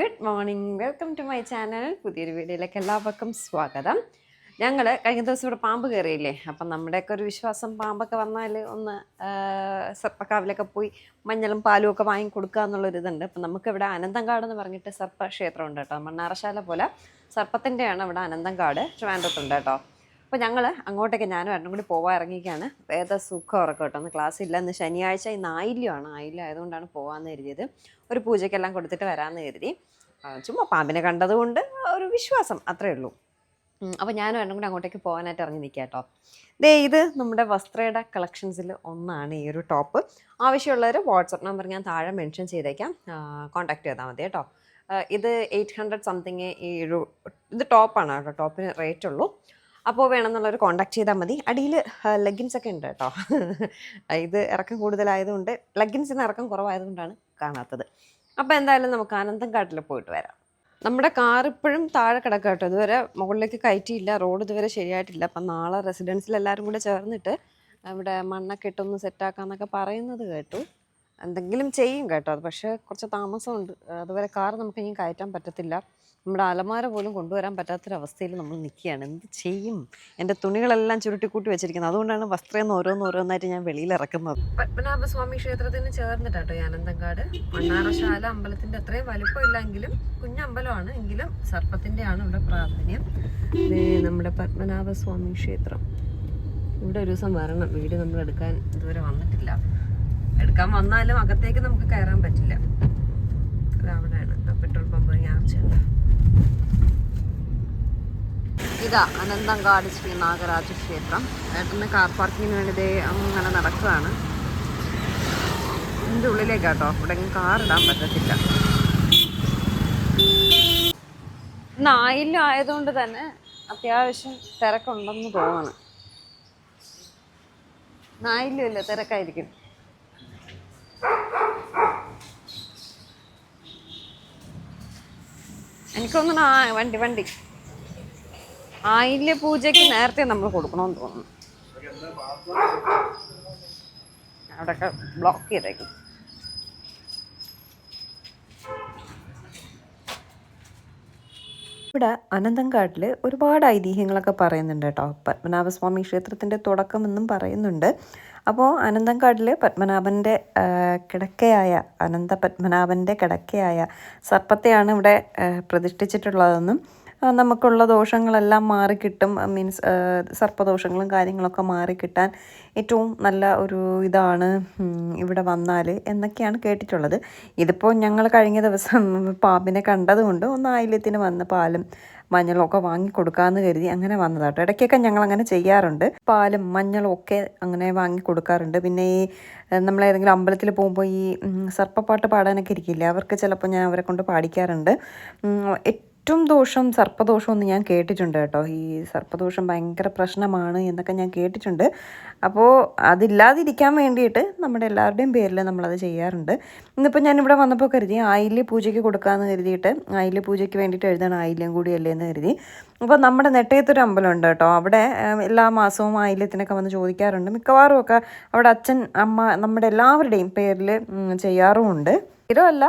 Good morning welcome to my channel പുതിയൊരു വീഡിയോയിലേക്ക് എല്ലാവർക്കും സ്വാഗതം. ഞങ്ങൾ കഴിഞ്ഞ ദിവസം ഇവിടെ പാമ്പ് കയറിയില്ലേ? അപ്പം നമ്മുടെയൊക്കെ ഒരു വിശ്വാസം പാമ്പൊക്കെ വന്നാൽ ഒന്ന് സർപ്പക്കാവിലൊക്കെ പോയി മഞ്ഞളും പാലും ഒക്കെ വാങ്ങി കൊടുക്കുക എന്നുള്ളൊരിതുണ്ട് അപ്പം നമുക്കിവിടെ അനന്തങ്കാട് എന്ന് പറഞ്ഞിട്ട് സർപ്പ ക്ഷേത്രം ഉണ്ട് കേട്ടോ. മണ്ണാറശാല പോലെ സർപ്പത്തിന്റെയാണ് ഇവിടെ അനന്തങ്കാട്. ട്രിവാൻഡ്രത്തുണ്ട് കേട്ടോ. അപ്പോൾ ഞങ്ങൾ അങ്ങോട്ടേക്ക് ഞാനും ഏട്ടനും കൂടി പോവാൻ ഇറങ്ങിയിരിക്കുകയാണ്. വേദ സുഖം ഉറക്കം കേട്ടോ ഒന്ന് ക്ലാസ് ഇല്ല. ഇന്ന് ശനിയാഴ്ച ഇന്ന് ആയില്യമാണ്. ആയില്യം ആയതുകൊണ്ടാണ് പോകാമെന്ന് കരുതിയത്. ഒരു പൂജയ്ക്കെല്ലാം കൊടുത്തിട്ട് വരാമെന്ന് കരുതി. ചുമ്മാ പാമ്പിനെ കണ്ടതുകൊണ്ട് ഒരു വിശ്വാസം അത്രയേ ഉള്ളൂ. അപ്പോൾ ഞാനും എണ്ണം കൂടി അങ്ങോട്ടേക്ക് പോകാനായിട്ട് ഇറങ്ങി നിൽക്കാം കേട്ടോ. ദേ ഇത് നമ്മുടെ വസ്ത്രയുടെ കളക്ഷൻസിൽ ഒന്നാണ് ഈ ഒരു ടോപ്പ് ആവശ്യമുള്ളവർ വാട്സപ്പ് നമ്പർ ഞാൻ താഴെ മെൻഷൻ ചെയ്തേക്കാം. കോൺടാക്ട് ചെയ്താൽ മതി കേട്ടോ. ഇത് എയ്റ്റ് ഹൺഡ്രഡ് സംതിങ് ഈ ഒരു ഇത് ടോപ്പാണ് കേട്ടോ. ടോപ്പിന് റേറ്റ് ഉള്ളൂ. അപ്പോൾ വേണമെന്നുള്ളവർ കോണ്ടാക്ട് ചെയ്താൽ മതി. അടിയിൽ ലെഗിൻസ് ഒക്കെ ഉണ്ട് കേട്ടോ. ഇത് ഇറക്കം കൂടുതലായതുകൊണ്ട് ലെഗിൻസിന് ഇറക്കം കുറവായതുകൊണ്ടാണ് കാണാത്തത്. അപ്പോൾ എന്തായാലും നമുക്ക് ആനന്ദം കാട്ടിൽ പോയിട്ട് വരാം. നമ്മുടെ കാർ ഇപ്പോഴും താഴെ കിടക്കുക കേട്ടോ. ഇതുവരെ മുകളിലേക്ക് കയറ്റിയില്ല. റോഡ് ഇതുവരെ ശരിയായിട്ടില്ല. അപ്പം നാളെ റെസിഡൻസിൽ എല്ലാവരും കൂടെ ചേർന്നിട്ട് ഇവിടെ മണ്ണൊക്കെ ഇട്ടൊന്ന് സെറ്റാക്കാന്നൊക്കെ പറയുന്നത് കേട്ടു. എന്തെങ്കിലും ചെയ്യും കേട്ടോ. അത് പക്ഷേ കുറച്ച് താമസമുണ്ട്. അതുവരെ കാർ നമുക്ക് ഇനി കയറ്റാൻ പറ്റത്തില്ല. നമ്മുടെ അലമാര പോലും കൊണ്ടുവരാൻ പറ്റാത്തൊരവസ്ഥയിൽ നമ്മൾ നിൽക്കുകയാണ്. എന്ത് ചെയ്യും? എന്റെ തുണികളെല്ലാം ചുരുട്ടിക്കൂട്ടി വെച്ചിരിക്കുന്നത് അതുകൊണ്ടാണ് വസ്ത്രം ഓരോന്ന് ഓരോന്നായിട്ട് ഞാൻ വെളിയിൽ ഇറക്കുന്നത്. പത്മനാഭസ്വാമി ക്ഷേത്രത്തിന് ചേർന്നിട്ടാട്ടോ ഈ അനന്തങ്കാട് മണ്ണാറശാല അമ്പലത്തിന്റെ അത്രയും വലിപ്പമില്ലെങ്കിലും കുഞ്ഞമ്പലമാണ്. എങ്കിലും സർപ്പത്തിന്റെയാണ് ഇവിടെ പ്രാധാന്യം. നമ്മുടെ പത്മനാഭസ്വാമി ക്ഷേത്രം. ഇവിടെ ഒരു ദിവസം വരണം. വീട് നമ്മൾ എടുക്കാൻ ഇതുവരെ വന്നിട്ടില്ല. എടുക്കാൻ വന്നാലും അകത്തേക്ക് നമുക്ക് കയറാൻ പറ്റില്ല. അവിടെയാണ് പെട്രോൾ പമ്പ് ഞാർച്ചുണ്ട് ഇതാ അനന്തങ്കാട് ശ്രീ നാഗരാജ ക്ഷേത്രം. ഏട്ടന് കാർ പാർക്കിങ്ങിന് വേണ്ടി അങ്ങനെ നടക്കുകയാണ് ഇതിന്റെ ഉള്ളിലേക്കാട്ടോ. ഇവിടെ കാർ ഇടാൻ പറ്റത്തില്ല. ആയില്യം ആയതുകൊണ്ട് തന്നെ അത്യാവശ്യം തിരക്കുണ്ടെന്ന് തോന്നണം നായിലും ഇല്ല തിരക്കായിരിക്കും. എനിക്കൊന്നും ആ വണ്ടി വണ്ടി. ആയില്യ പൂജയ്ക്ക് നേരത്തെ നമ്മൾ കൊടുക്കണമെന്ന് തോന്നുന്നു. അവിടെയൊക്കെ ബ്ലോക്ക് ചെയ്തേക്കും. ഇവിടെ അനന്തങ്കാട്ടിൽ ഒരുപാട് ഐതിഹ്യങ്ങളൊക്കെ പറയുന്നുണ്ട് കേട്ടോ. പത്മനാഭസ്വാമി ക്ഷേത്രത്തിന്റെ തുടക്കം എന്നും പറയുന്നുണ്ട് അപ്പോൾ അനന്തങ്കാട്ടിൽ പത്മനാഭന്റെ കിടക്കയായ അനന്ത പത്മനാഭന്റെ കിടക്കയായ സർപ്പത്തെയാണ് ഇവിടെ പ്രതിഷ്ഠിച്ചിട്ടുള്ളതെന്നും നമുക്കുള്ള ദോഷങ്ങളെല്ലാം മാറിക്കിട്ടും മീൻസ് സർപ്പദോഷങ്ങളും കാര്യങ്ങളൊക്കെ മാറിക്കിട്ടാൻ ഏറ്റവും നല്ല ഒരു ഇതാണ് ഇവിടെ വന്നാൽ എന്നൊക്കെയാണ് കേട്ടിട്ടുള്ളത്. ഇതിപ്പോൾ ഞങ്ങൾ കഴിഞ്ഞ ദിവസം പാമ്പിനെ കണ്ടതുകൊണ്ട് ഒന്ന് ആയില്യത്തിന് വന്ന് പാലും മഞ്ഞളും ഒക്കെ വാങ്ങിക്കൊടുക്കാമെന്ന് കരുതി അങ്ങനെ വന്നതാട്ടോ. ഇടയ്ക്കൊക്കെ ഞങ്ങൾ അങ്ങനെ ചെയ്യാറുണ്ട്. പാലും മഞ്ഞളും ഒക്കെ അങ്ങനെ വാങ്ങിക്കൊടുക്കാറുണ്ട്. പിന്നെ ഈ നമ്മൾ ഏതെങ്കിലും അമ്പലത്തിൽ പോകുമ്പോൾ ഈ സർപ്പപ്പാട്ട് പാടാനൊക്കെ ഇരിക്കില്ലേ അവർക്ക് ചിലപ്പോൾ ഞാൻ അവരെ കൊണ്ട് പാടിക്കാറുണ്ട്. ഏറ്റവും ദോഷം സർപ്പദോഷം എന്ന് ഞാൻ കേട്ടിട്ടുണ്ട് കേട്ടോ. ഈ സർപ്പദോഷം ഭയങ്കര പ്രശ്നമാണ് എന്നൊക്കെ ഞാൻ കേട്ടിട്ടുണ്ട്. അപ്പോൾ അതില്ലാതിരിക്കാൻ വേണ്ടിയിട്ട് നമ്മുടെ എല്ലാവരുടെയും പേരിൽ നമ്മളത് ചെയ്യാറുണ്ട്. ഇന്നിപ്പോൾ ഞാനിവിടെ വന്നപ്പോൾ കരുതി ആയില്യ പൂജയ്ക്ക് കൊടുക്കാമെന്ന് കരുതിയിട്ട് ആയില്യ പൂജയ്ക്ക് വേണ്ടിയിട്ട് എഴുതണം ആയില്യം കൂടിയല്ലേ എന്ന് കരുതി. അപ്പോൾ നമ്മുടെ നെട്ടയത്തൊരു അമ്പലമുണ്ട് കേട്ടോ. അവിടെ എല്ലാ മാസവും ആയില്യത്തിനൊക്കെ വന്ന് ചോദിക്കാറുണ്ട്. മിക്കവാറും ഒക്കെ അവിടെ അച്ഛൻ അമ്മ നമ്മുടെ എല്ലാവരുടെയും പേരിൽ ചെയ്യാറുമുണ്ട്. സ്ഥിരമല്ല.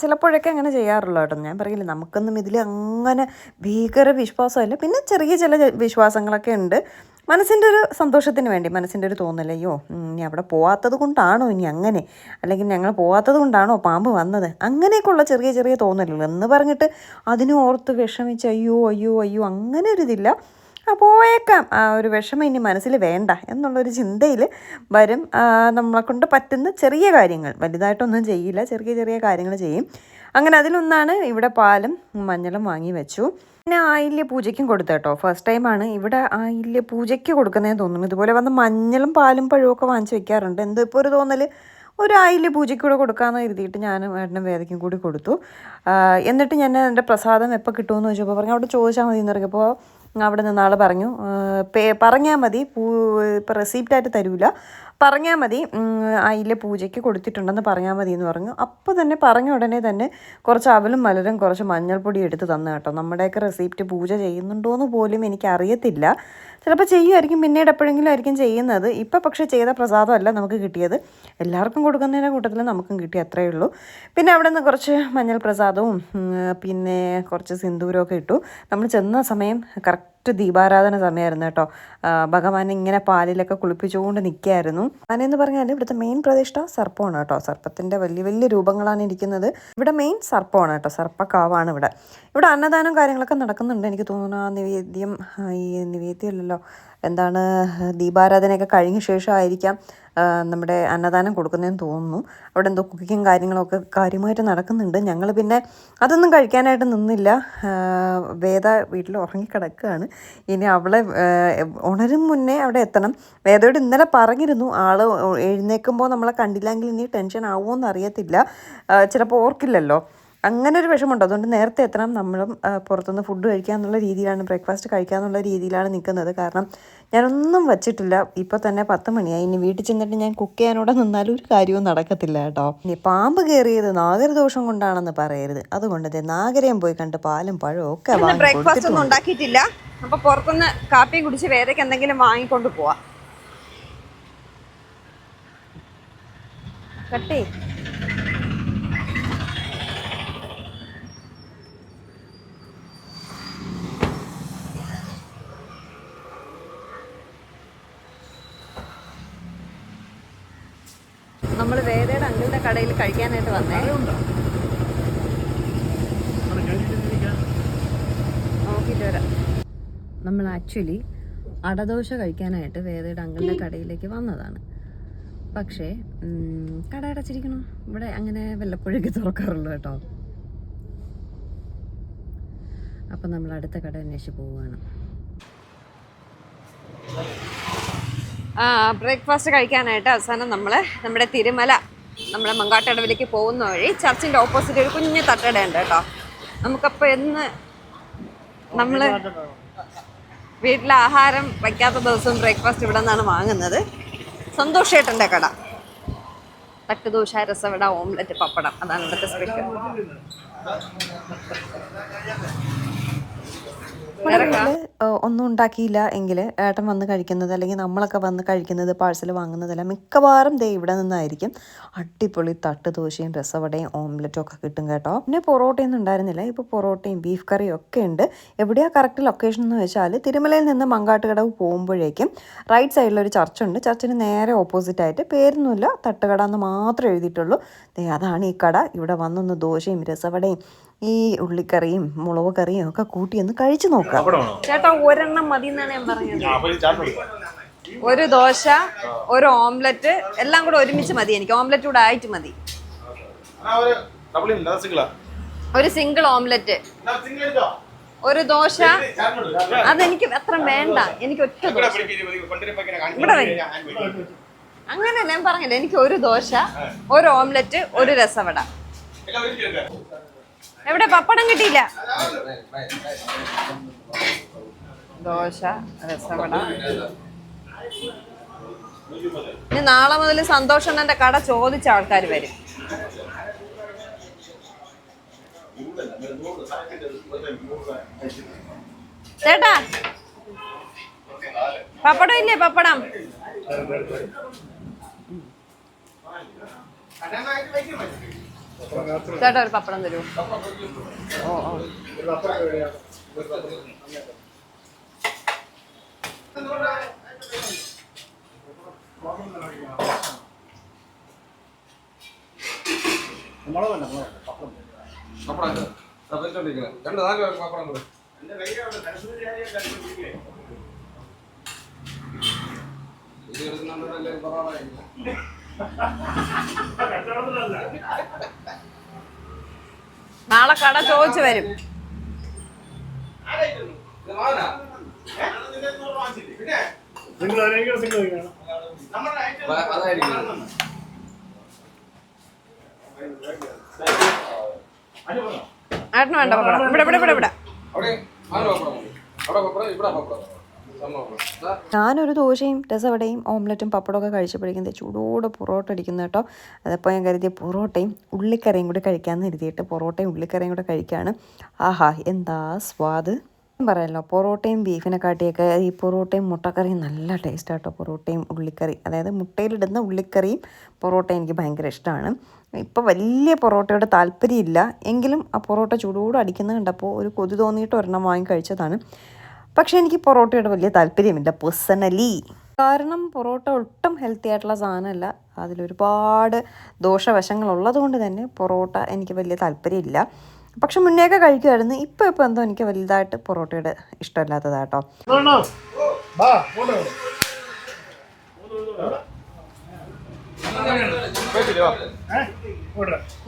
ചിലപ്പോഴൊക്കെ അങ്ങനെ ചെയ്യാറുള്ളൂ കേട്ടോ. ഞാൻ പറയില്ല നമുക്കൊന്നും ഇതിൽ അങ്ങനെ ഭീകര വിശ്വാസമല്ല. പിന്നെ ചെറിയ ചില വിശ്വാസങ്ങളൊക്കെ ഉണ്ട്. മനസ്സിന്റെ ഒരു സന്തോഷത്തിന് വേണ്ടി മനസ്സിന്റെ ഒരു തോന്നലയ്യോ ഇനി അവിടെ പോവാത്തത് കൊണ്ടാണോ ഇനി അങ്ങനെ? അല്ലെങ്കിൽ ഞങ്ങൾ പോവാത്തത് കൊണ്ടാണോ പാമ്പ് വന്നത്? അങ്ങനെയൊക്കെയുള്ള ചെറിയ ചെറിയ തോന്നലുകൾ. എന്ന് പറഞ്ഞിട്ട് അതിനെ ഓർത്ത് വിഷമിച്ച് അയ്യോ അയ്യോ അയ്യോ അങ്ങനെ ഒരു ഇതില്ല. ആ പോയേക്കാം. ആ ഒരു വിഷമം ഇനി മനസ്സിൽ വേണ്ട എന്നുള്ളൊരു ചിന്തയിൽ വരും. നമ്മളെ കൊണ്ട് പറ്റുന്ന ചെറിയ കാര്യങ്ങൾ. വലുതായിട്ടൊന്നും ചെയ്യില്ല. ചെറിയ ചെറിയ കാര്യങ്ങൾ ചെയ്യും. അങ്ങനെ അതിലൊന്നാണ് ഇവിടെ പാലും മഞ്ഞളും വാങ്ങി വെച്ചു. പിന്നെ ആയില്യ പൂജയ്ക്കും കൊടുത്തു കേട്ടോ. ഫസ്റ്റ് ടൈമാണ് ഇവിടെ ആയില്യ പൂജയ്ക്ക് കൊടുക്കുന്നതെന്ന് തോന്നുന്നു. ഇതുപോലെ വന്ന് മഞ്ഞളും പാലും പഴവും ഒക്കെ വാങ്ങിച്ച് വെക്കാറുണ്ട്. എന്തോ ഇപ്പോൾ ഒരു തോന്നൽ ഒരു ആയില്യ പൂജയ്ക്ക് കൂടെ കൊടുക്കാമെന്ന് കരുതിയിട്ട് ഞാനും ഏട്ടനും വേദയ്ക്കും കൂടി കൊടുത്തു. എന്നിട്ട് ഞാൻ എന്റെ പ്രസാദം എപ്പോൾ കിട്ടുമെന്ന് ചോദിച്ചപ്പോൾ പറഞ്ഞു അവിടെ ചോദിച്ചാൽ മതി എന്ന് പറഞ്ഞപ്പോൾ അവിടെ നിന്ന് ആൾ പറഞ്ഞു പേ പറഞ്ഞാൽ മതി പൂ ഇപ്പോൾ റെസീപ്റ്റായിട്ട് തരൂല. പറഞ്ഞാൽ മതി അതിൽ പൂജയ്ക്ക് കൊടുത്തിട്ടുണ്ടെന്ന് പറഞ്ഞാൽ മതി എന്ന് പറഞ്ഞു. അപ്പോൾ തന്നെ പറഞ്ഞ ഉടനെ തന്നെ കുറച്ച് അവലും മലരും കുറച്ച് മഞ്ഞൾപ്പൊടി എടുത്ത് തന്നു കേട്ടോ. നമ്മുടെയൊക്കെ റെസിപ്റ്റ് പൂജ ചെയ്യുന്നുണ്ടോയെന്ന് പോലും എനിക്ക് അറിയത്തില്ല ചിലപ്പോൾ ചെയ്യുമായിരിക്കും പിന്നീട് എപ്പോഴെങ്കിലും ആയിരിക്കും ചെയ്യുന്നത്. ഇപ്പോൾ പക്ഷേ ചെയ്ത പ്രസാദമല്ല നമുക്ക് കിട്ടിയത്. എല്ലാവർക്കും കൊടുക്കുന്നതിന്റെ കൂട്ടത്തിൽ നമുക്കും കിട്ടി അത്രയേ ഉള്ളൂ. പിന്നെ അവിടെ നിന്ന് കുറച്ച് മഞ്ഞൾ പ്രസാദവും പിന്നെ കുറച്ച് സിന്ദൂരമൊക്കെ ഇട്ടു. നമ്മൾ ചെന്ന സമയം കറക്റ്റ് ദീപാരാധന സമയമായിരുന്നു കേട്ടോ. ഭഗവാൻ ഇങ്ങനെ പാലിലൊക്കെ കുളിപ്പിച്ചുകൊണ്ട് നിൽക്കുകയായിരുന്നു. ആനയെന്ന് പറഞ്ഞാൽ ഇവിടുത്തെ മെയിൻ പ്രതിഷ്ഠ സർപ്പമാണ് കേട്ടോ. സർപ്പത്തിന്റെ വലിയ വലിയ രൂപങ്ങളാണ് ഇരിക്കുന്നത്. ഇവിടെ മെയിൻ സർപ്പമാണ് കേട്ടോ. സർപ്പക്കാവാണ് ഇവിടെ. ഇവിടെ അന്നദാനം കാര്യങ്ങളൊക്കെ നടക്കുന്നുണ്ട് എനിക്ക് തോന്നുന്നു. ആ നിവേദ്യം ഈ നിവേദ്യമല്ലല്ലോ. എന്താണ് ദീപാരാധനയൊക്കെ കഴിഞ്ഞ ശേഷമായിരിക്കാം നമ്മുടെ അന്നദാനം കൊടുക്കുന്നതെന്ന് തോന്നുന്നു. അവിടെ എന്തോ കുക്കിങ്ങും കാര്യങ്ങളൊക്കെ കാര്യമായിട്ട് നടക്കുന്നുണ്ട്. ഞങ്ങൾ പിന്നെ അതൊന്നും കഴിക്കാനായിട്ട് നിന്നില്ല. വേദ വീട്ടിൽ ഉറങ്ങിക്കിടക്കുകയാണ്. ഇനി അവളെ ഉണരും മുന്നേ അവിടെ എത്തണം. വേദയോട് ഇന്നലെ പറഞ്ഞിരുന്നു ആൾ എഴുന്നേൽക്കുമ്പോൾ നമ്മളെ കണ്ടില്ലെങ്കിൽ ഇനി ടെൻഷൻ ആവുമോ എന്നറിയത്തില്ല ചിലപ്പോൾ ഓർക്കില്ലല്ലോ. അങ്ങനെ ഒരു വിഷമമുണ്ട്. അതുകൊണ്ട് നേരത്തെ എത്തണം. നമ്മളും പുറത്തുനിന്ന് ഫുഡ് കഴിക്കാന്നുള്ള രീതിയിലാണ് ബ്രേക്ക്ഫാസ്റ്റ് കഴിക്കാന്നുള്ള രീതിയിലാണ് നിൽക്കുന്നത് കാരണം ഞാനൊന്നും വച്ചിട്ടില്ല. ഇപ്പോൾ തന്നെ പത്ത് മണിയായി. ഇനി വീട്ടിൽ ചെന്നിട്ട് ഞാൻ കുക്ക് ചെയ്യാനോടെ നിന്നാലും ഒരു കാര്യവും നടക്കത്തില്ല കേട്ടോ. ഇനി പാമ്പ് കയറിയത് നാഗരദോഷം കൊണ്ടാണെന്ന് പറയരുത്. അതുകൊണ്ട് ദേ നാഗരയും പോയി കണ്ട് പാലും പഴവും ഒക്കെ ബ്രേക്ക്ഫാസ്റ്റ് ഒന്നും ഉണ്ടാക്കിയിട്ടില്ല. അപ്പോൾ പുറത്തുനിന്ന് കാപ്പിയും കുടിച്ച് വേദയ്ക്ക് എന്തെങ്കിലും വാങ്ങിക്കൊണ്ട് പോവാ. കട്ടേ നമ്മൾ വേദയുടെ അങ്കിളിന്റെ കടയിൽ കഴിക്കാനായിട്ട് വന്നേ. നോക്കിയിട്ട് വരാം. നമ്മൾ ആക്ച്വലി അടദോശ കഴിക്കാനായിട്ട് വേദയുടെ അങ്കിളിന്റെ കടയിലേക്ക് വന്നതാണ്. പക്ഷേ കട അടച്ചിരിക്കണം? ഇവിടെ അങ്ങനെ വല്ലപ്പോഴേക്ക് തുറക്കാറുള്ളൂ കേട്ടോ. അപ്പം നമ്മൾ അടുത്ത കട അന്വേഷിച്ച് പോവുകയാണ്. ബ്രേക്ക്ഫാസ്റ്റ് കഴിക്കാനായിട്ട് അവസാനം നമ്മൾ നമ്മുടെ തിരുമല നമ്മുടെ മങ്കാട്ടടവിലേക്ക് പോകുന്ന വഴി ചർച്ചിന്റെ ഓപ്പോസിറ്റ് ഒരു കുഞ്ഞു തട്ടടയുണ്ട് കേട്ടോ. നമുക്കപ്പോൾ എന്ന് നമ്മൾ വീട്ടിൽ ആഹാരം വയ്ക്കാത്ത ദിവസം ബ്രേക്ക്ഫാസ്റ്റ് ഇവിടെ നിന്നാണ് വാങ്ങുന്നത്. സന്തോഷമായിട്ടുണ്ട് കട. തട്ടുദോശ രസവട ഓംലെറ്റ് പപ്പടം. അതാണ് ഇവിടുത്തെ സ്പെഷ്യൽ ഒന്നും ഉണ്ടാക്കിയില്ല എങ്കിൽ ഏട്ടൻ വന്ന് കഴിക്കുന്നത് അല്ലെങ്കിൽ നമ്മളൊക്കെ വന്ന് കഴിക്കുന്നത് പാഴ്സൽ വാങ്ങുന്നതല്ല മിക്കവാറും ദേ ഇവിടെ നിന്നായിരിക്കും. അടിപൊളി തട്ട് ദോശയും രസവടയും ഓംലെറ്റും ഒക്കെ കിട്ടും കേട്ടോ. പിന്നെ പൊറോട്ടയൊന്നും ഉണ്ടായിരുന്നില്ല. ഇപ്പോൾ പൊറോട്ടയും ബീഫ് കറിയും ഒക്കെ ഉണ്ട്. എവിടെയാ കറക്റ്റ് ലൊക്കേഷൻ എന്ന് വെച്ചാൽ തിരുമലയിൽ നിന്ന് മങ്കാട്ടുകടവ് പോകുമ്പോഴേക്കും റൈറ്റ് സൈഡിൽ ഒരു ചർച്ച് ഉണ്ട്. ചർച്ചിന് നേരെ ഓപ്പോസിറ്റ് ആയിട്ട് പേരൊന്നുമില്ല തട്ടുകട എന്ന് മാത്രമേ എഴുതിയിട്ടുള്ളൂ. അതാണ് ഈ കട. ഇവിടെ വന്നൊന്ന് ദോശയും രസവടയും ഈ ഉള്ളിക്കറിയും മുളക് കറിയും ഒക്കെ കൂട്ടി ഒന്ന് കഴിച്ചു നോക്കാം. ചേട്ടാ ഒരെണ്ണം മതി എന്നാണ് ഞാൻ പറഞ്ഞത്. ഒരു ദോശ ഒരു ഓംലെറ്റ് എല്ലാം കൂടെ ഒരുമിച്ച് മതി എനിക്ക്. ഓംലെറ്റ് കൂടെ ആയിട്ട് മതി. ഒരു സിംഗിൾ ഓംലെറ്റ് ഒരു ദോശ. അതെനിക്ക് അത്ര വേണ്ട. എനിക്ക് ഒറ്റ ദോശ. ഇവിടെ. അങ്ങനെ ഞാൻ പറഞ്ഞില്ല എനിക്ക് ഒരു ദോശ ഒരു ഓംലെറ്റ് ഒരു രസവട. എവിടെ പപ്പടം കിട്ടിയില്ല? ദോശ രസവട. ഇനി നാളെ മുതൽ സന്തോഷണ്ണന്റെ കട ചോദിച്ച ആൾക്കാർ വരും. ചേട്ടാ പപ്പടം ഇല്ലേ പപ്പടം? ചേട്ടാ ഒരു പപ്പടം തരൂ. ഓ ഓ. രണ്ട് നാല് പേർക്ക് പപ്പടം കൂടെ ഇത് എടുക്കുന്നുണ്ടല്ലേ കുറവായിരിക്കും. നാളെ കട ചോദിച്ചു വരും. ഏട്ടന് വേണ്ട പപ്പടം. ഇവിടെ ഇവിടെ ഇവിടെ ഇവിടെ. ഞാനൊരു ദോശയും രസവടയും ഓംലറ്റും പപ്പടമൊക്കെ കഴിച്ചപ്പോഴേക്കും ചൂടോടെ പൊറോട്ട അടിക്കുന്നു കേട്ടോ. അതപ്പോൾ ഞാൻ കരുതിയ പൊറോട്ടയും ഉള്ളിക്കറിയും കൂടി കഴിക്കാമെന്ന് കരുതിയിട്ട് പൊറോട്ടയും ഉള്ളിക്കറിയും കൂടെ കഴിക്കുകയാണ് ആഹാ എന്താ സ്വാദ്? പറയാമല്ലോ പൊറോട്ടയും ബീഫിനെ കാട്ടിയൊക്കെ ഈ പൊറോട്ടയും മുട്ടക്കറിയും നല്ല ടേസ്റ്റ് ആട്ടോ. പൊറോട്ടയും ഉള്ളിക്കറി അതായത് മുട്ടയിലിടുന്ന ഉള്ളിക്കറിയും പൊറോട്ടയും എനിക്ക് ഭയങ്കര ഇഷ്ടമാണ് ഇപ്പോൾ വലിയ പൊറോട്ടയുടെ താല്പര്യമില്ല. എങ്കിലും ആ പൊറോട്ട ചൂടോടെ അടിക്കുന്നത് കണ്ടപ്പോൾ ഒരു കൊതി തോന്നിയിട്ട് ഒരെണ്ണം വാങ്ങി കഴിച്ചതാണ്. പക്ഷേ എനിക്ക് പൊറോട്ടയോട് വലിയ താല്പര്യമില്ല പേഴ്സണലി കാരണം പൊറോട്ട ഒട്ടും ഹെൽത്തി ആയിട്ടുള്ള സാധനമല്ല. അതിലൊരുപാട് ദോഷവശങ്ങളുള്ളത് കൊണ്ട് തന്നെ പൊറോട്ട എനിക്ക് വലിയ താല്പര്യമില്ല. പക്ഷെ മുന്നേയൊക്കെ കഴിക്കുമായിരുന്നു. ഇപ്പോൾ ഇപ്പോൾ എന്തോ എനിക്ക് വലുതായിട്ട് പൊറോട്ടയുടെ ഇഷ്ടമില്ലാത്തതാട്ടോ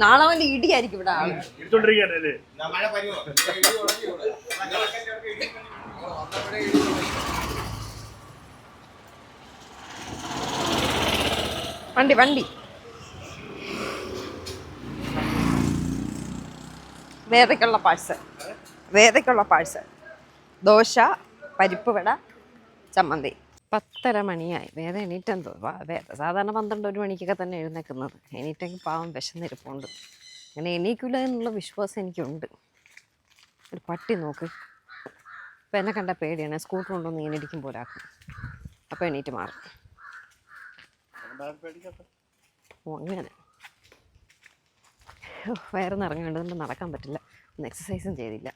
നാളെ വല്ല ഇടിയായിരിക്കും ഇവിടെ വണ്ടി വണ്ടി. വേദയ്ക്കുള്ള പാഴ്സൽ. വേദയ്ക്കുള്ള പാഴ്സൽ. ദോശ പരിപ്പ് വട ചമ്മന്തി. പത്തര മണിയായി. വേദ എണീറ്റെന്തോ വേദ. സാധാരണ പന്ത്രണ്ട് ഒരു മണിക്കൊക്കെ തന്നെ എഴുന്നേക്കുന്നത്. എണീറ്റെങ്കിൽ പാവം വിശന്നിരിപ്പുണ്ട് അങ്ങനെ എണീക്കില്ല എന്നുള്ള വിശ്വാസം എനിക്കുണ്ട്. ഒരു പട്ടി നോക്ക്. ഇപ്പം എന്നെ കണ്ട പേടിയാണ്. സ്കൂട്ടർ കൊണ്ടൊന്ന് ഇങ്ങനെ ഇടിക്കുമ്പോൾ ഒരാക്കും അപ്പോൾ എണീറ്റ് മാറും. ഓ അങ്ങനെ. ഓ, വയറ് നിറങ്ങുന്നുണ്ട് കൊണ്ട് നടക്കാൻ പറ്റില്ല. ഒന്ന് എക്സസൈസും ചെയ്തില്ല.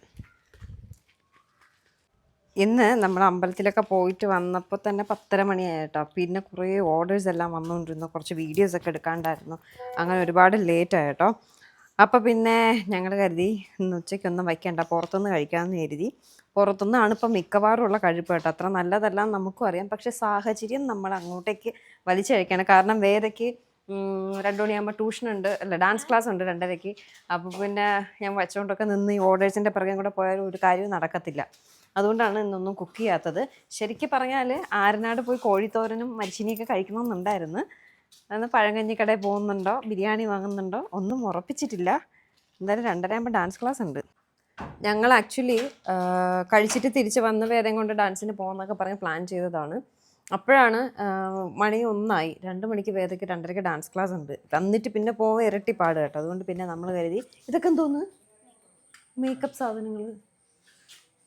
ഇന്ന് നമ്മൾ അമ്പലത്തിലൊക്കെ പോയിട്ട് വന്നപ്പോൾ തന്നെ പത്തര മണിയായിട്ടോ. പിന്നെ കുറേ ഓർഡേഴ്സ് എല്ലാം വന്നുകൊണ്ടിരുന്നു കുറച്ച് വീഡിയോസൊക്കെ എടുക്കാണ്ടായിരുന്നു. അങ്ങനെ ഒരുപാട് ലേറ്റ് ആയി കേട്ടോ അപ്പോൾ പിന്നെ ഞങ്ങൾ കരുതി ഇന്ന് ഉച്ചയ്ക്കൊന്നും വയ്ക്കേണ്ട പുറത്തുനിന്ന് കഴിക്കാമെന്ന് കരുതി. പുറത്തുനിന്നാണ് ഇപ്പം മിക്കവാറും ഉള്ള കഴിപ്പ് കേട്ടോ. അത്ര നല്ലതല്ല നമുക്കും അറിയാം. പക്ഷേ സാഹചര്യം നമ്മൾ അങ്ങോട്ടേക്ക് വലിച്ചഴിക്കണം കാരണം വേദയ്ക്ക് രണ്ടു മണിയാകുമ്പോൾ ട്യൂഷൻ ഉണ്ട് അല്ല ഡാൻസ് ക്ലാസ് ഉണ്ട് രണ്ടരയ്ക്ക്. അപ്പോൾ പിന്നെ ഞാൻ വച്ചുകൊണ്ടൊക്കെ നിന്ന് ഈ ഓർഡേഴ്സിന്റെ പിറകെ കൂടെ പോയാലും ഒരു കാര്യവും നടക്കത്തില്ല. അതുകൊണ്ടാണ് ഇന്നൊന്നും കുക്ക് ചെയ്യാത്തത്. ശരിക്കും പറഞ്ഞാൽ ആരനാട് പോയി കോഴിത്തോരനും മരിച്ചിനിയൊക്കെ കഴിക്കണമെന്നുണ്ടായിരുന്നു. അന്ന് പഴങ്കഞ്ഞിക്കടയിൽ പോകുന്നുണ്ടോ? ബിരിയാണി വാങ്ങുന്നുണ്ടോ? ഒന്നും ഉറപ്പിച്ചിട്ടില്ല. എന്തായാലും രണ്ടരയാകുമ്പോൾ ഡാൻസ് ക്ലാസ് ഉണ്ട്. ഞങ്ങൾ ആക്ച്വലി കഴിച്ചിട്ട് തിരിച്ച് വന്ന വേദം കൊണ്ട് ഡാൻസിന് പോകുന്നൊക്കെ പറഞ്ഞ് പ്ലാൻ ചെയ്തതാണ്. അപ്പോഴാണ് മണി ഒന്നായി. രണ്ട് മണിക്ക് വേദയ്ക്ക് രണ്ടരയ്ക്ക് ഡാൻസ് ക്ലാസ് ഉണ്ട്. തന്നിട്ട് പിന്നെ പോവുക ഇരട്ടി പാട് കേട്ടോ അതുകൊണ്ട് പിന്നെ നമ്മൾ കരുതി ഇതൊക്കെ എന്തോന്ന്? മേക്കപ്പ് സാധനങ്ങൾ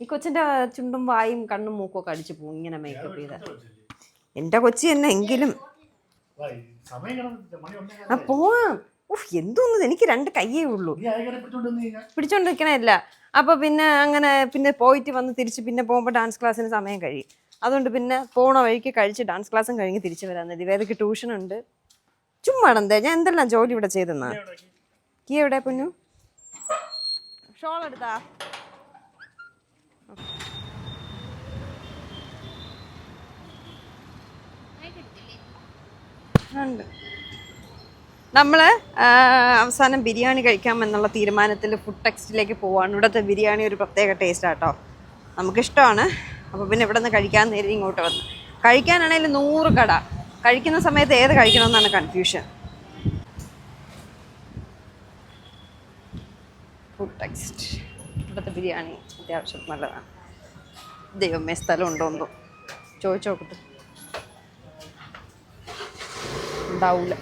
ഈ കൊച്ചിന്റെ ചുണ്ടും വായും കണ്ണും മൂക്കും ഒക്കെ അടിച്ചു പോകും ഇങ്ങനെ മേക്കപ്പ് ചെയ്താൽ. എന്റെ കൊച്ചി തന്നെ എങ്കിലും ആ പോവാം. എന്തോന്നു എനിക്ക് രണ്ട് കയ്യേ ഉള്ളൂ. പിടിച്ചോണ്ടിരിക്കണല്ല അപ്പൊ പിന്നെ അങ്ങനെ പിന്നെ പോയിട്ട് വന്ന് തിരിച്ച് പിന്നെ പോകുമ്പോൾ ഡാൻസ് ക്ലാസ്സിന് സമയം കഴിയും. അതുകൊണ്ട് പിന്നെ പോണ വഴിക്ക് കഴിച്ച് ഡാൻസ് ക്ലാസ്സും കഴിഞ്ഞ് തിരിച്ചു വരാൻ മതി വേദക്ക് ട്യൂഷൻ ഉണ്ട്. ചുമ്മാടെന്തേ ഞാൻ എന്തെല്ലാം ജോലി ഇവിടെ ചെയ്തെന്നാ? കീ എവിടെ പൊന്നു? ഷോൾ എടുത്താ? ഉണ്ട് നമ്മൾ അവസാനം ബിരിയാണി കഴിക്കാം എന്നുള്ള തീരുമാനത്തിൽ ഫുഡ് ടെക്സ്റ്റിലേക്ക് പോവാണ്. ഇവിടുത്തെ ബിരിയാണി ഒരു പ്രത്യേക ടേസ്റ്റ് ആട്ടോ. നമുക്കിഷ്ടമാണ്. അപ്പോൾ പിന്നെ ഇവിടെ നിന്ന് കഴിക്കാൻ നേരി ഇങ്ങോട്ട് വന്ന്. കഴിക്കാനാണെങ്കിൽ നൂറ് കട. കഴിക്കുന്ന സമയത്ത് ഏത് കഴിക്കണമെന്നാണ് കൺഫ്യൂഷൻ ഫുഡ് ടെക്സ്റ്റ് ഇവിടുത്തെ ബിരിയാണി അത്യാവശ്യം നല്ലതാണ്. ദൈവമേ സ്ഥലം ഉണ്ടോ എന്തോ ചോദിച്ചു നോക്കട്ടെ ഉണ്ടാവൂല.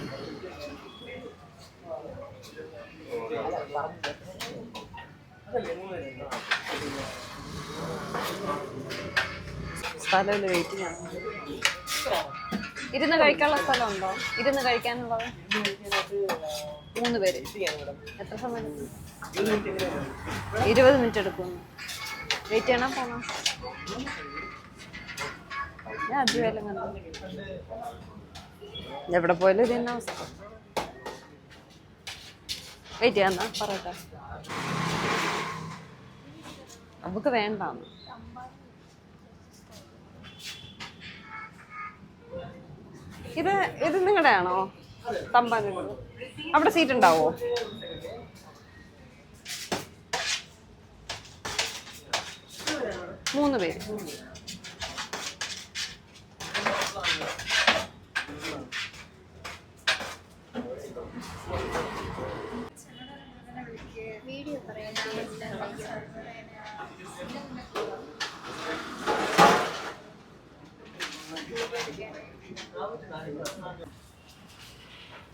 സ്ഥലമില്ല വെയിറ്റിംഗ് ആണ് ഇരുന്ന് കഴിക്കാനുള്ള സ്ഥലമുണ്ടോ? ഇരുന്ന് കഴിക്കാനുള്ളത്? മൂന്ന് പേര്. എത്ര സമയം? ഇരുപത് മിനിറ്റ് എടുക്കുന്നു. വെയിറ്റ് ചെയ്യണം? പോണോ? ഞാൻ അധികം കണ്ടു എവിടെ പോയാലും ഇത് തന്നെ അവസ്ഥ. വെയിറ്റ് ചെയ്യാന്നാ പറയട്ടെ. നമുക്ക് വേണ്ടാന്ന്. ഇത് ഇത് നിങ്ങളുടെ ആണോ? തമ്പാന അവിടെ സീറ്റ് ഉണ്ടാവോ? മൂന്ന് പേര്.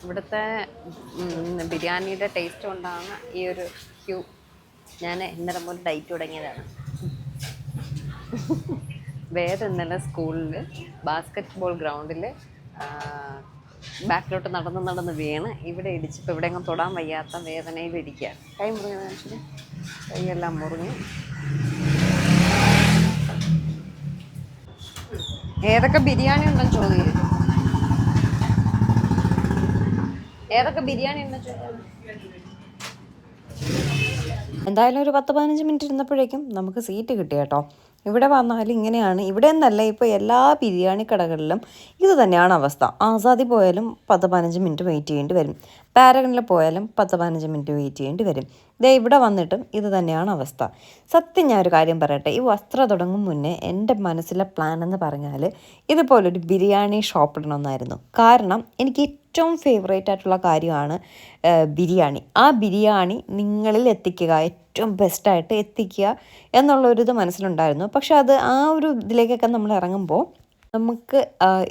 ഇവിടുത്തെ ബിരിയാണിയുടെ ടേസ്റ്റ് കൊണ്ടാണ് ഈ ഒരു ക്യൂ ഞാൻ ഇന്നലെ മുതൽ ഡയറ്റ് തുടങ്ങിയതാണ്. വേറെ ഇന്നലെ സ്കൂളിൽ ബാസ്കറ്റ്ബോൾ ഗ്രൗണ്ടിൽ ബാക്കിലോട്ട് നടന്ന് നടന്ന് വീണ് ഇവിടെ ഇടിച്ചപ്പോൾ അങ്ങ് തൊടാൻ വയ്യാത്ത വേദനയിൽ ഇരിക്കുക. കൈ മുറിഞ്ഞ മനുഷ്യന് കൈയെല്ലാം മുറിഞ്ഞു. ഏതൊക്കെ ബിരിയാണി ഉണ്ടെന്ന് ചോദിക്കും? ഏതൊക്കെ ബിരിയാണി ഉണ്ടെന്ന് ചോദിക്കും? എന്തായാലും ഒരു പത്ത് പതിനഞ്ച് മിനിറ്റ് ഇരുന്നപ്പോഴേക്കും നമുക്ക് സീറ്റ് കിട്ടി കേട്ടോ. ഇവിടെ വന്നാൽ ഇങ്ങനെയാണ്. ഇവിടെ എന്നല്ല ഇപ്പോൾ എല്ലാ ബിരിയാണി കടകളിലും ഇത് തന്നെയാണ് അവസ്ഥ. ആസാദി പോയാലും പത്ത് പതിനഞ്ച് മിനിറ്റ് വെയിറ്റ് ചെയ്യേണ്ടി വരും. പാരഗണിൽ പോയാലും പത്ത് പതിനഞ്ച് മിനിറ്റ് വെയിറ്റ് ചെയ്യേണ്ടി വരും. ദേ ഇവിടെ വന്നിട്ടും ഇത് തന്നെയാണ് അവസ്ഥ. സത്യം ഞാൻ ഒരു കാര്യം പറയട്ടെ ഈ വസ്ത്ര തുടങ്ങും മുന്നേ എന്റെ മനസ്സിലെ പ്ലാൻ എന്ന് പറഞ്ഞാൽ ഇതുപോലൊരു ബിരിയാണി ഷോപ്പ് ഇടണമെന്നായിരുന്നു കാരണം എനിക്ക് ഏറ്റവും ഫേവറേറ്റ് ആയിട്ടുള്ള കാര്യമാണ് ബിരിയാണി. ആ ബിരിയാണി നിങ്ങളിൽ എത്തിക്കുക ഏറ്റവും ബെസ്റ്റായിട്ട് എത്തിക്കുക എന്നുള്ളൊരിത് മനസ്സിലുണ്ടായിരുന്നു. പക്ഷെ അത് ആ ഒരു ഇതിലേക്കൊക്കെ നമ്മൾ ഇറങ്ങുമ്പോൾ നമുക്ക്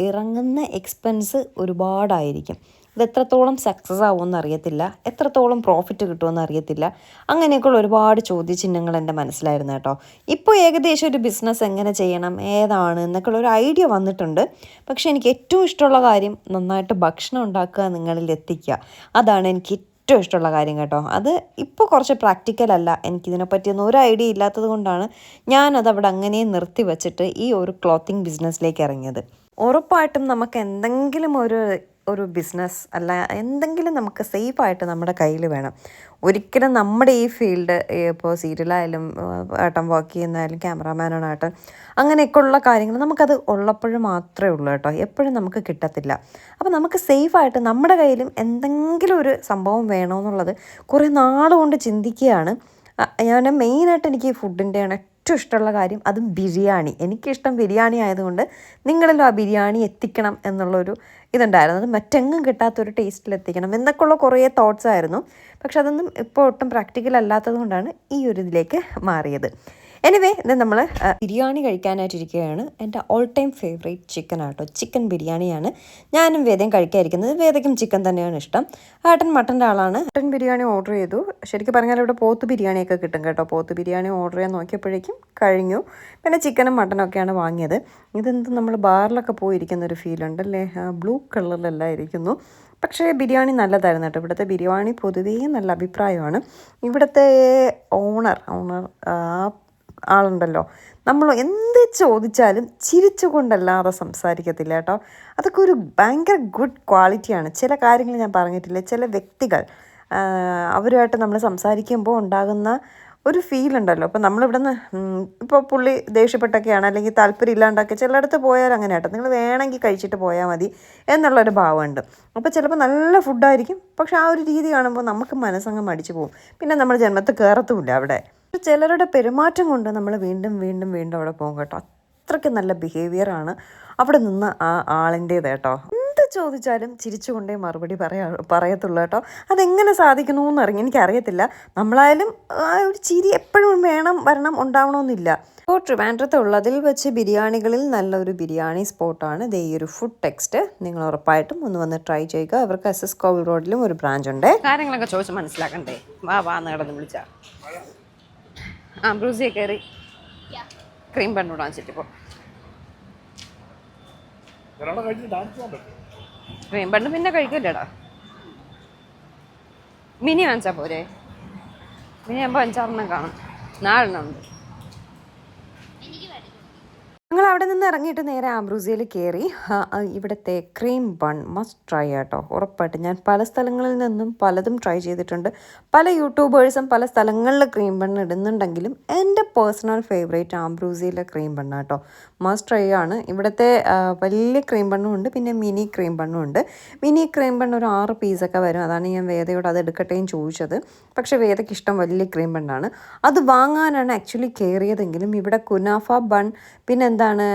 ഇറങ്ങുന്ന എക്സ്പെൻസ് ഒരുപാടായിരിക്കും. ഇത് എത്രത്തോളം സക്സസ് ആവുമെന്ന് അറിയത്തില്ല. എത്രത്തോളം പ്രോഫിറ്റ് കിട്ടുമെന്ന് അറിയത്തില്ല. അങ്ങനെയൊക്കെയുള്ള ഒരുപാട് ചോദ്യചിഹ്നങ്ങൾ എന്റെ മനസ്സിലായിരുന്നു കേട്ടോ. ഇപ്പോൾ ഏകദേശം ഒരു ബിസിനസ് എങ്ങനെ ചെയ്യണം ഏതാണ് എന്നൊക്കെയുള്ള ഒരു ഐഡിയ വന്നിട്ടുണ്ട്. പക്ഷേ എനിക്ക് ഏറ്റവും ഇഷ്ടമുള്ള കാര്യം നന്നായിട്ട് ഭക്ഷണം ഉണ്ടാക്കുക നിങ്ങളിൽ എത്തിക്കുക. അതാണ് എനിക്ക് ഏറ്റവും ഇഷ്ടമുള്ള കാര്യം കേട്ടോ. അത് ഇപ്പോൾ കുറച്ച് പ്രാക്ടിക്കൽ അല്ല. എനിക്കിതിനെപ്പറ്റിയൊന്നും ഒരു ഐഡിയ ഇല്ലാത്തത് കൊണ്ടാണ് ഞാനത് അവിടെ അങ്ങനെ നിർത്തി വെച്ചിട്ട് ഈ ഒരു ക്ലോത്തിങ് ബിസിനസ്സിലേക്ക് ഇറങ്ങിയത്. ഉറപ്പായിട്ടും നമുക്ക് എന്തെങ്കിലും ഒരു ഒരു ബിസിനസ് അല്ല എന്തെങ്കിലും നമുക്ക് സേഫ് ആയിട്ട് നമ്മുടെ കയ്യിൽ വേണം. ഒരിക്കലും നമ്മുടെ ഈ ഫീൽഡ് ഇപ്പോൾ സീരിയലായാലും ആട്ടം വർക്ക് ചെയ്യുന്നതായാലും ക്യാമറാമാനാണായിട്ടും അങ്ങനെയൊക്കെയുള്ള കാര്യങ്ങൾ നമുക്കത് ഉള്ളപ്പോഴും മാത്രമേ ഉള്ളൂ കേട്ടോ. എപ്പോഴും നമുക്ക് കിട്ടത്തില്ല. അപ്പോൾ നമുക്ക് സേഫ് ആയിട്ട് നമ്മുടെ കയ്യിലും എന്തെങ്കിലും ഒരു സംഭവം വേണമെന്നുള്ളത് കുറേ നാളുകൊണ്ട് ചിന്തിക്കുകയാണ്. ഞാൻ മെയിനായിട്ട് എനിക്ക് ഫുഡിന്റെയാണ് ഏറ്റവും ഇഷ്ടമുള്ള കാര്യം അതും ബിരിയാണി. എനിക്കിഷ്ടം ബിരിയാണി ആയതുകൊണ്ട് നിങ്ങളിലും ആ ബിരിയാണി എത്തിക്കണം എന്നുള്ളൊരു ഇതുണ്ടായിരുന്നു. അത് മറ്റെങ്ങും കിട്ടാത്തൊരു ടേസ്റ്റിൽ എത്തിക്കണം എന്നൊക്കെയുള്ള കുറേ തോട്ട്സ് ആയിരുന്നു. പക്ഷെ അതൊന്നും ഇപ്പോൾ ഒട്ടും പ്രാക്ടിക്കൽ അല്ലാത്തത് കൊണ്ടാണ് ഈ ഒരു ഇതിലേക്ക് മാറിയത്. എനിവേ ഇത് നമ്മൾ ബിരിയാണി കഴിക്കാനായിട്ടിരിക്കുകയാണ്. എന്റെ ഓൾ ടൈം ഫേവറേറ്റ് ചിക്കൻ ആട്ടോ. ചിക്കൻ ബിരിയാണിയാണ്. ഞാനും വേദയും കഴിക്കാതിരിക്കുന്നത് വേദയ്ക്കും ചിക്കൻ തന്നെയാണ് ഇഷ്ടം. ആട്ടൻ മട്ടന്റെ ആളാണ്. മട്ടൻ ബിരിയാണി ഓർഡർ ചെയ്തു. ശരിക്കും പറഞ്ഞാൽ ഇവിടെ പോത്ത് ബിരിയാണിയൊക്കെ കിട്ടും കേട്ടോ. പോത്ത് ബിരിയാണി ഓർഡർ ചെയ്യാൻ നോക്കിയപ്പോഴേക്കും കഴിഞ്ഞു. പിന്നെ ചിക്കനും മട്ടനും ഒക്കെയാണ് വാങ്ങിയത്. ഇതെന്ത് നമ്മൾ ബാറിലൊക്കെ പോയിരിക്കുന്ന ഒരു ഫീൽ ഉണ്ടല്ലേ ബ്ലൂ കളറിലെല്ലാം ഇരിക്കുന്നു പക്ഷേ ബിരിയാണി നല്ലതായിരുന്നു കേട്ടോ. ഇവിടുത്തെ ബിരിയാണി പൊതുവേ നല്ല അഭിപ്രായമാണ്. ഇവിടുത്തെ ഓണർ ഓണർ ആ ആളുണ്ടല്ലോ. നമ്മൾ എന്ത് ചോദിച്ചാലും ചിരിച്ചുകൊണ്ടല്ലാതെ സംസാരിക്കത്തില്ല കേട്ടോ. അതൊക്കെ ഒരു ഭയങ്കര ഗുഡ് ക്വാളിറ്റിയാണ് ചില കാര്യങ്ങൾ ഞാൻ പറഞ്ഞിട്ടില്ല? ചില വ്യക്തികൾ അവരുമായിട്ട് നമ്മൾ സംസാരിക്കുമ്പോൾ ഉണ്ടാകുന്ന ഒരു ഫീൽ ഉണ്ടല്ലോ. അപ്പോൾ നമ്മളിവിടെ നിന്ന് ഇപ്പോൾ പുള്ളി ദേഷ്യപ്പെട്ടൊക്കെയാണ് അല്ലെങ്കിൽ താല്പര്യം ഇല്ലാണ്ടൊക്കെ ചിലയിടത്ത് പോയാൽ അങ്ങനെ ആട്ടോ നിങ്ങൾ വേണമെങ്കിൽ കഴിച്ചിട്ട് പോയാൽ മതി എന്നുള്ളൊരു ഭാവമുണ്ട്. അപ്പോൾ ചിലപ്പോൾ നല്ല ഫുഡായിരിക്കും പക്ഷെ ആ ഒരു രീതി കാണുമ്പോൾ നമുക്ക് മനസ്സങ്ങ് മടിച്ചു പോകും. പിന്നെ നമ്മൾ ജന്മത്തിൽ കയറത്തുമില്ല അവിടെ. ചിലരുടെ പെരുമാറ്റം കൊണ്ട് നമ്മൾ വീണ്ടും വീണ്ടും വീണ്ടും അവിടെ പോകും കേട്ടോ. അത്രയ്ക്ക് നല്ല ബിഹേവിയറാണ് അവിടെ നിന്ന് ആ ആളിന്റേത് കേട്ടോ. എന്ത് ചോദിച്ചാലും ചിരിച്ചുകൊണ്ടേ മറുപടി പറയാ പറയത്തുള്ളൂ കേട്ടോ. അതെങ്ങനെ സാധിക്കണമെന്ന് അറിയാം എനിക്കറിയത്തില്ല. നമ്മളായാലും ആ ഒരു ചിരി എപ്പോഴും വേണം വരണം ഉണ്ടാവണമെന്നില്ല. ഇപ്പോൾ ട്രിവാൻഡ്രത്തുള്ളതിൽ വെച്ച് ബിരിയാണികളിൽ നല്ലൊരു ബിരിയാണി സ്പോട്ടാണ്. ദേ ഈ ഒരു ഫുഡ് ടെക്സ്റ്റ് നിങ്ങൾ ഉറപ്പായിട്ടും ഒന്ന് വന്ന് ട്രൈ ചെയ്യുക. അവർക്ക് എസ് എസ് കോവിൽ റോഡിലും ഒരു ബ്രാഞ്ച് ഉണ്ട്. കാര്യങ്ങളൊക്കെ ചോദിച്ച് മനസ്സിലാക്കണ്ടേ? വാ വാ എന്ന് കിടന്ന് വിളിച്ച. ആ ബ്രൂസിയെ കയറി ക്രീം ബണ്ണൂടെ ഇടാൻ ചെയ്യാൻ ക്രീം ബണ്ണ് പിന്നെ കഴിക്കില്ലടാ. മിനി വാങ്ങിച്ചാ പോരെ? മിനി ആകുമ്പോൾ അഞ്ചാറെണ്ണം കാണും. നാലെണ്ണം ഉണ്ട്. ഞങ്ങൾ അവിടെ നിന്ന് ഇറങ്ങിയിട്ട് നേരെ ആംബ്രൂസിയയിൽ കയറി ഇവിടുത്തെ ക്രീം ബൺ മസ്റ്റ് ട്രൈ ആട്ടോ. ഉറപ്പായിട്ടും ഞാൻ പല സ്ഥലങ്ങളിൽ നിന്നും പലതും ട്രൈ ചെയ്തിട്ടുണ്ട്. പല യൂട്യൂബേഴ്സും പല സ്ഥലങ്ങളിൽ ക്രീം ബൺ ഇടുന്നുണ്ടെങ്കിലും എന്റെ പേഴ്സണൽ ഫേവറേറ്റ് ആംബ്രൂസിയിലെ ക്രീം ബണ്ണാട്ടോ മസ്റ്റ് ട്രൈ ആണ്. ഇവിടുത്തെ വലിയ ക്രീം ബണ്ണും ഉണ്ട്. പിന്നെ മിനി ക്രീം ബണ്ണും ഉണ്ട്. മിനി ക്രീം ബണ്ണ് ഒരു ആറ് പീസൊക്കെ വരും. അതാണ് ഞാൻ വേദയോട് അത് എടുക്കട്ടേയും ചോദിച്ചത്. പക്ഷേ വേദയ്ക്ക് ഇഷ്ടം വലിയ ക്രീം ബണ്ണാണ്. അത് വാങ്ങാനാണ് ആക്ച്വലി കയറിയതെങ്കിലും ഇവിടെ കുനാഫ ബൺ പിന്നെ എന്താണ്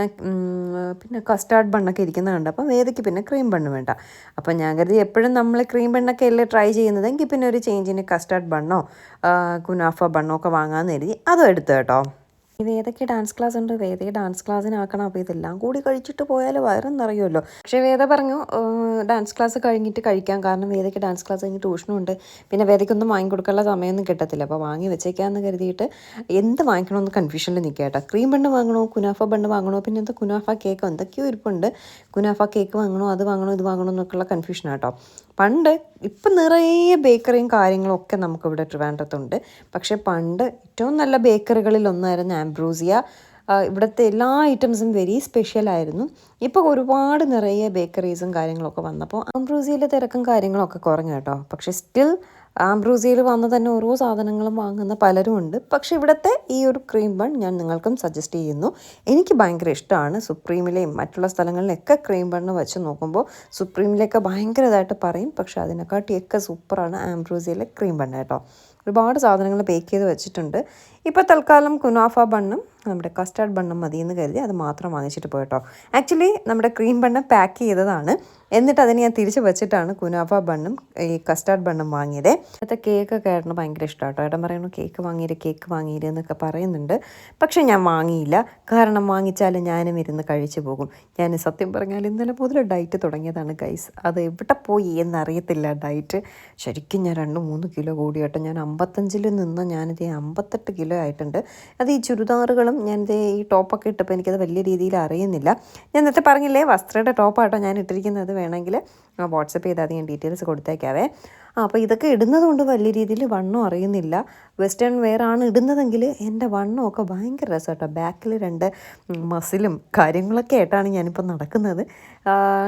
പിന്നെ കസ്റ്റാർഡ് ബണ്ണൊക്കെ ഇരിക്കുന്നത് കണ്ട് അപ്പോൾ വേദയ്ക്ക് പിന്നെ ക്രീം ബണ്ണ് വേണ്ട. അപ്പം ഞാൻ കരുതി എപ്പോഴും നമ്മൾ ക്രീം ബണ്ണൊക്കെ അല്ലേ ട്രൈ ചെയ്യുന്നത്? എങ്കിൽ പിന്നെ ഒരു ചേഞ്ചിന് കസ്റ്റാർഡ് ബണ്ണോ കുനാഫ ബണ്ണോ ഒക്കെ വാങ്ങാമെന്ന് കരുതി അതും എടുത്തു കേട്ടോ. വേദയ്ക്ക് ഡാൻസ് ക്ലാസ് ഉണ്ട്. വേദയെ ഡാൻസ് ക്ലാസ്സിനാക്കണം അപ്പോൾ ഇതെല്ലാം കൂടി കഴിച്ചിട്ട് പോയാൽ വയറെന്നറിയുമല്ലോ പക്ഷേ വേദ പറഞ്ഞു ഡാൻസ് ക്ലാസ് കഴിഞ്ഞിട്ട് കഴിക്കാം. കാരണം വേദയ്ക്ക് ഡാൻസ് ക്ലാസ് കഴിഞ്ഞ് ട്യൂഷനും ഉണ്ട്. പിന്നെ വേദയ്ക്കൊന്നും വാങ്ങിക്കൊടുക്കാനുള്ള സമയമൊന്നും കിട്ടത്തില്ല. അപ്പോൾ വാങ്ങി വെച്ചേക്കാമെന്ന് കരുതിയിട്ട് എന്ത് വാങ്ങിക്കണമെന്ന് കൺഫ്യൂഷനിൽ നിൽക്കട്ടെ കേട്ടോ. ക്രീം ബണ്ണ് വാങ്ങണോ? കുനാഫ ബണ്ണ് വാങ്ങണോ? പിന്നെ എന്താ കുനാഫ കേക്ക് എന്തൊക്കെയോ ഇരിപ്പുണ്ട്. കുനാഫ കേക്ക് വാങ്ങണോ? അത് വാങ്ങണോ? ഇത് വാങ്ങണോ? എന്നൊക്കെയുള്ള കൺഫ്യൂഷൻ കേട്ടോ പണ്ട് ഇപ്പം നിറയെ ബേക്കറിയും കാര്യങ്ങളും ഒക്കെ നമുക്കിവിടെ ട്രിവാൻഡ്രത്തുണ്ട്. പക്ഷേ പണ്ട് ഏറ്റവും നല്ല ബേക്കറികളിൽ ഒന്നായിരുന്നു ആംബ്രൂസിയ. ഇവിടുത്തെ എല്ലാ ഐറ്റംസും വെരി സ്പെഷ്യൽ ആയിരുന്നു. ഇപ്പോൾ ഒരുപാട് നിറയെ ബേക്കറീസും കാര്യങ്ങളൊക്കെ വന്നപ്പോൾ ആംബ്രൂസിയയിലെ തിരക്കും കാര്യങ്ങളൊക്കെ കുറഞ്ഞു കേട്ടോ. പക്ഷേ സ്റ്റിൽ ആംബ്രൂസിയയിൽ വന്ന് തന്നെ ഓരോ സാധനങ്ങളും വാങ്ങുന്ന പലരും ഉണ്ട്. പക്ഷേ ഇവിടുത്തെ ഈ ഒരു ക്രീം ബൺ ഞാൻ നിങ്ങൾക്കും സജസ്റ്റ് ചെയ്യുന്നു. എനിക്ക് ഭയങ്കര ഇഷ്ടമാണ്. സുപ്രീമിലെയും മറ്റുള്ള സ്ഥലങ്ങളിലൊക്കെ ക്രീം ബണ്ണ് വെച്ച് നോക്കുമ്പോൾ സുപ്രീമിലേക്ക് ഭയങ്കരമായിട്ട് പറയും. പക്ഷേ അതിനെക്കാട്ടിയൊക്കെ സൂപ്പറാണ് ആംബ്രൂസിയയിലെ ക്രീം ബണ്ണ് കേട്ടോ. ഒരുപാട് സാധനങ്ങൾ ബേക്ക് ചെയ്ത് വെച്ചിട്ടുണ്ട്. ഇപ്പോൾ തൽക്കാലം കുനാഫ ബണ്ണും നമ്മുടെ കസ്റ്റാർഡ് ബണ്ണും മതി എന്ന് കരുതി അത് മാത്രം വാങ്ങിച്ചിട്ട് പോയിട്ടോ ആക്ച്വലി നമ്മുടെ ക്രീം ബണ്ണ് പാക്ക് ചെയ്തതാണ്. എന്നിട്ട് അതിനെ ഞാൻ തിരിച്ച് വെച്ചിട്ടാണ് കുനാഫ ബണ്ണും ഈ കസ്റ്റാർഡ് ബണ്ണും വാങ്ങിയത്. ഇന്നത്തെ കേക്കൊക്കെ ഏട്ടന് ഭയങ്കര ഇഷ്ടമാണ് കേട്ടോ. ഏട്ടൻ പറയുന്നു കേക്ക് വാങ്ങിയില്ല കേക്ക് വാങ്ങിയില്ല എന്നൊക്കെ പറയുന്നുണ്ട്. പക്ഷേ ഞാൻ വാങ്ങിയില്ല. കാരണം വാങ്ങിച്ചാൽ ഞാനും ഇരുന്ന് കഴിച്ചു പോകും. ഞാൻ സത്യം പറഞ്ഞാൽ ഇന്നലെ മുതൽ ഡയറ്റ് തുടങ്ങിയതാണ് ഗൈസ് അത് എവിടെ പോയി എന്നറിയത്തില്ല ഡയറ്റ് ശരിക്കും ഞാൻ രണ്ട് മൂന്ന് കിലോ കൂടി കേട്ടോ. ഞാൻ അമ്പത്തഞ്ചിൽ നിന്ന് ഞാനിത് അമ്പത്തെട്ട് കിലോ ആയിട്ടുണ്ട്. അത് ഈ ചുരിദാറുകളും ഞാൻ ഇത് ഈ ടോപ്പൊക്കെ ഇട്ടപ്പോൾ എനിക്കത് വലിയ രീതിയിൽ അറിയുന്നില്ല. ഞാൻ നേരത്തെ പറഞ്ഞില്ലേ വസ്ത്രയുടെ ടോപ്പാട്ടോ ഞാൻ ഇട്ടിരിക്കുന്നത്. വേണമെങ്കിൽ വാട്സപ്പ് ചെയ്താൽ ഞാൻ ഡീറ്റെയിൽസ് കൊടുത്തേക്കാവേ. ആ അപ്പോൾ ഇതൊക്കെ ഇടുന്നത് കൊണ്ട് വലിയ രീതിയിൽ വണ്ണം അറിയുന്നില്ല. വെസ്റ്റേൺ വെയർ ആണ് ഇടുന്നതെങ്കിൽ എന്റെ വണ്ണമൊക്കെ ഭയങ്കര രസം കേട്ടോ ബാക്കിൽ രണ്ട് മസിലും കാര്യങ്ങളൊക്കെ ആയിട്ടാണ് ഞാനിപ്പോൾ നടക്കുന്നത്.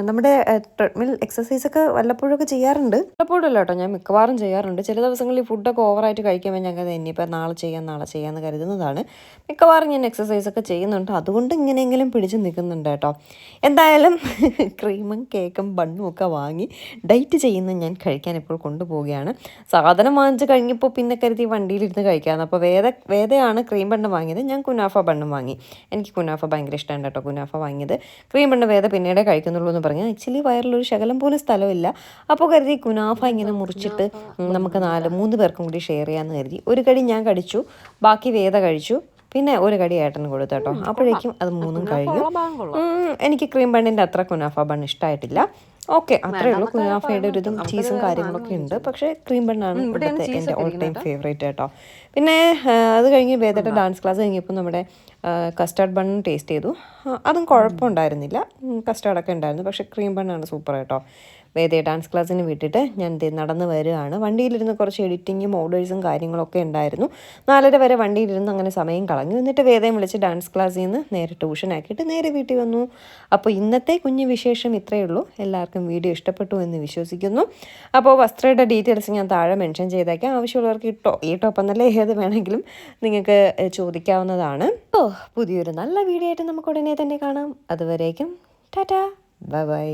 നമ്മുടെ ട്രെഡ്മിൽ എക്സസൈസൊക്കെ വല്ലപ്പോഴൊക്കെ ചെയ്യാറുണ്ട്? വല്ലപ്പോഴും കേട്ടോ ഞാൻ മിക്കവാറും ചെയ്യാറുണ്ട്. ചില ദിവസങ്ങളിൽ ഫുഡൊക്കെ ഓവറായിട്ട് കഴിക്കുമ്പോൾ ഞങ്ങൾ ഇനിയിപ്പോൾ നാളെ ചെയ്യാം നാളെ ചെയ്യാമെന്ന് കരുതുന്നതാണ്. മിക്കവാറും ഞാൻ എക്സസൈസ് ഒക്കെ ചെയ്യുന്നുണ്ട്. അതുകൊണ്ട് ഇങ്ങനെയെങ്കിലും പിടിച്ച് നിൽക്കുന്നുണ്ട് കേട്ടോ. എന്തായാലും ക്രീമും കേക്കും ബണ്ണും ഒക്കെ വാങ്ങി ഡയറ്റ് ചെയ്യുന്ന ഞാൻ കഴിക്കാൻ ഇപ്പോൾ കൊണ്ടുപോവുകയാണ്. സാധനം വാങ്ങിച്ച് കഴിഞ്ഞപ്പോൾ പിന്നെ കരുതി വണ്ടിയിലിരുന്ന് കഴിക്കാമെന്ന് അപ്പോൾ വേദ വേദയാണ് ക്രീം ബണ്ണ് വാങ്ങിയത്. ഞാൻ കുനാഫ ബണ്ണും വാങ്ങി. എനിക്ക് കുനാഫ ഭയങ്കര ഇഷ്ടമാണ് കേട്ടോ കുനാഫ വാങ്ങിയത്. ക്രീം ബണ്ണ് വേദ പിന്നീട് കഴിക്കുന്നുള്ളൂ എന്ന് പറഞ്ഞു ആക്ച്വലി ഒരു ശകലം പോലും സ്ഥലമില്ല. അപ്പോൾ കരുതി കുനാഫ ഇങ്ങനെ മുറിച്ചിട്ട് നമുക്ക് നാല് മൂന്ന് പേർക്കും കൂടി ഷെയർ ചെയ്യാമെന്ന് കരുതി. ഒരു കടി ഞാൻ കഴിച്ചു ബാക്കി വേദ കഴിച്ചു. പിന്നെ ഒരു കടി ഏട്ടന് കൊടുത്തു കേട്ടോ. അപ്പോഴേക്കും അത് മൂന്നും കഴിഞ്ഞു. എനിക്ക് ക്രീം ബണ്ണിന്റെ അത്ര കുനാഫ ബണ്ണ് ഇഷ്ടമായിട്ടില്ല ഓക്കെ അത്രേ ഉള്ളൂ. കുനാഫയുടെ ഒരു ഇതും ചീസും കാര്യങ്ങളൊക്കെ ഉണ്ട്. പക്ഷേ ക്രീം ബണ്ണാണ് ഇവിടുത്തെ എന്റെ ഓൾ ടൈം ഫേവറേറ്റ് കേട്ടോ പിന്നെ അത് കഴിഞ്ഞ് വേദയുടെ ഡാൻസ് ക്ലാസ് കഴിഞ്ഞപ്പോൾ നമ്മുടെ കസ്റ്റാർഡ് ബണ്ണും ടേസ്റ്റ് ചെയ്തു. അതും കുഴപ്പമുണ്ടായിരുന്നില്ല. കസ്റ്റാർഡൊക്കെ ഉണ്ടായിരുന്നു. പക്ഷേ ക്രീം ബണ്ണാണ് സൂപ്പർ കേട്ടോ വേദയെ ഡാൻസ് ക്ലാസ്സിന് വിട്ടിട്ട് ഞാൻ നടന്ന് വരികയാണ് വണ്ടിയിലിരുന്ന് കുറച്ച് എഡിറ്റിങ്ങും ഓർഡേഴ്സും കാര്യങ്ങളൊക്കെ ഉണ്ടായിരുന്നു. നാലര വരെ വണ്ടിയിലിരുന്ന് അങ്ങനെ സമയം കളഞ്ഞു. എന്നിട്ട് വേദയും വിളിച്ച് ഡാൻസ് ക്ലാസ്സിൽ നിന്ന് നേരെ ട്യൂഷനാക്കിയിട്ട് നേരെ വീട്ടിൽ വന്നു. അപ്പോൾ ഇന്നത്തെ കുഞ്ഞു വിശേഷം ഇത്രയേ ഉള്ളൂ. എല്ലാവർക്കും വീഡിയോ ഇഷ്ടപ്പെട്ടു എന്ന് വിശ്വസിക്കുന്നു. അപ്പോൾ വസ്ത്രയുടെ ഡീറ്റെയിൽസ് ഞാൻ താഴെ മെൻഷൻ ചെയ്തേക്കാം. ആവശ്യമുള്ളവർക്ക് ഈ ടോ ഈ ടോപ്പ് എന്നല്ല ഏത് വേണമെങ്കിലും നിങ്ങൾക്ക് ചോദിക്കാവുന്നതാണ്. ഓ പുതിയൊരു നല്ല വീഡിയോ ആയിട്ട് നമുക്ക് ഉടനെ തന്നെ കാണാം. അതുവരേക്കും ടാറ്റാ ബൈ ബൈ.